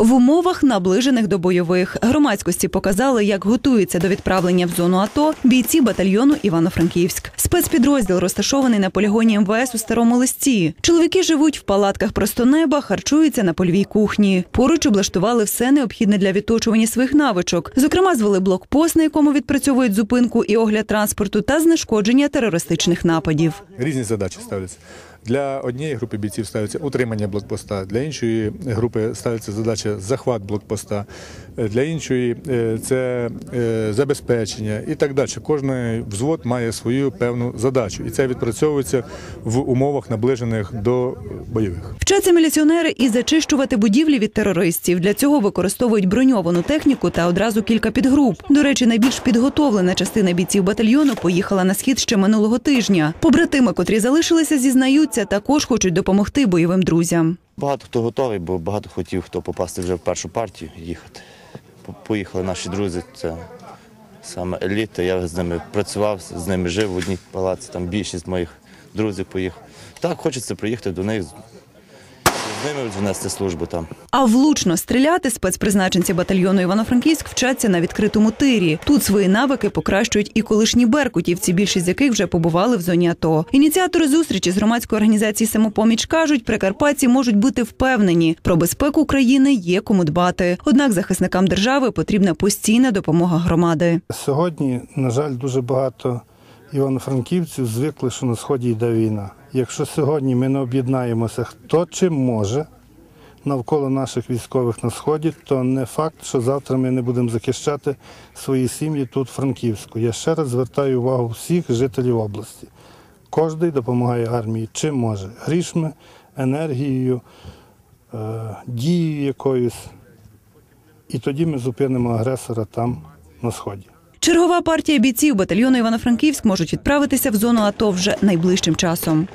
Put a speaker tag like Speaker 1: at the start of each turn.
Speaker 1: В умовах наближених до бойових громадськості показали, як готуються до відправлення в зону АТО бійці батальйону Івано-Франківськ. Спецпідрозділ розташований на полігоні МВС у старому листі. Чоловіки живуть в палатках просто неба, харчуються на польовій кухні. Поруч облаштували все необхідне для відточування своїх навичок. Зокрема, звели блокпост, на якому відпрацьовують зупинку і огляд транспорту та знешкодження терористичних нападів.
Speaker 2: Різні задачі ставляться. Для однієї групи бійців ставиться утримання блокпоста, для іншої групи ставиться задача захват блокпоста, е, для іншої е, це е, забезпечення і так далі. Кожен взвод має свою певну задачу, і це відпрацьовується в умовах наближених до бойових.
Speaker 1: Вчаться міліціонери і зачищувати будівлі від терористів. Для цього використовують броньовану техніку та одразу кілька підгруп. До речі, найбільш підготовлена частина бійців батальйону поїхала на схід ще минулого тижня. Побратими, котрі залишилися, зізнаються, також хочуть допомогти бойовим друзям.
Speaker 3: Багато хто готовий, бо багато хотів хто попасти вже в першу партію їхати. Поїхали наші друзі, це саме еліта. Я з ними працював, з ними жив в одній палаці, там більшість моїх друзів поїхав. Так, хочеться приїхати до них, ними внести службу там.
Speaker 1: А влучно стріляти спецпризначенці батальйону Івано-Франківськ вчаться на відкритому тирі. Тут свої навики покращують і колишні беркутівці, більшість з яких вже побували в зоні АТО. Ініціатори зустрічі з громадської організації самопоміч кажуть, прикарпатці можуть бути впевнені, про безпеку країни є кому дбати. Однак захисникам держави потрібна постійна допомога громади.
Speaker 4: Сьогодні, на жаль, дуже багато івано-франківців звикли, що на сході йде війна. Якщо сьогодні ми не об'єднаємося, хто чим може навколо наших військових на сході, то не факт, що завтра ми не будемо захищати свої сім'ї тут, Франківську. Я ще раз звертаю увагу всіх жителів області. Кожний допомагає армії чим може. Грішми, енергією, е, дією якоюсь. І тоді ми зупинимо агресора там, на сході.
Speaker 1: Чергова партія бійців батальйону Івано-Франківськ можуть відправитися в зону АТО вже найближчим часом.